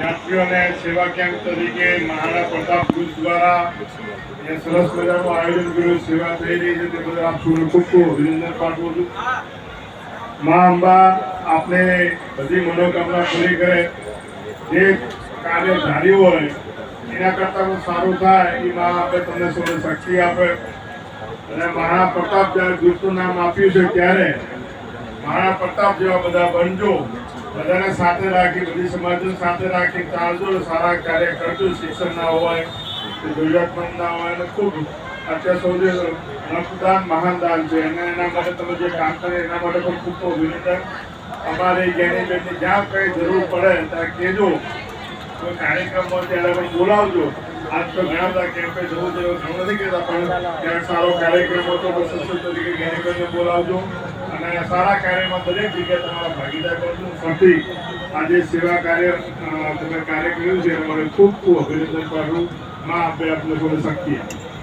યાત્રીઓને સેવા કેમ્પ તરીકે મહારાણા પ્રતાપ ગ્રુપ દ્વારા એ સરસ મજાનું આયોજન કર્યું, સેવા થઈ રહી છે, તે બદલ આપ સૌને ખૂબ ખૂબ અભિનંદન પાઠવું છું. મા અંબા આપને બધી મનોકામના પૂરી કરે. જે કાર્ય ધાર્યું હોય, એના કરતાં સારું થાય, એ મા આપણે તમને સૌને શક્તિ આપે. અને મહારાણા પ્રતાપ જ્યારે ગ્રુપનું નામ આપ્યું છે, ત્યારે મહારાણા પ્રતાપ જેવા બધા બનજો બધાને સાથે રાખી, બધી સમાજને સાથે રાખી, ચાલજો સારા કાર્ય કરજો, શિક્ષણ ના હોય જરૂરિયાતમંદ ના હોય અને ખૂબ અત્યાર સુધી રક્તદાન મહાન દાન છે. અને એના માટે તમે જે કામ કરે એના માટે પણ ખૂબ અભિનંદન. અમારે જ્ઞાનીબેનની જ્યાં કંઈ જરૂર પડે ત્યાં કહેજો. કોઈ કાર્યક્રમ હોય ત્યારે પણ બોલાવજો. આજ તો ઘણા બધા કેમ્પે જવું જોઈએ ઘણું નથી કહેતા, પણ ક્યાંક સારો કાર્યક્રમ હતો તો સચિવ તરીકે જ્ઞાનીબેનને બોલાવજો. અને સારા કાર્યમાં દરેક જગ્યાએ તમારા ભાગીદાર ફરતી આજે સેવા કાર્ય તમે કાર્ય કર્યું છે અમારે ખૂબ ખૂબ અભિનંદન પાડું માં આપણે આપને થોડી શક્તિ આપે.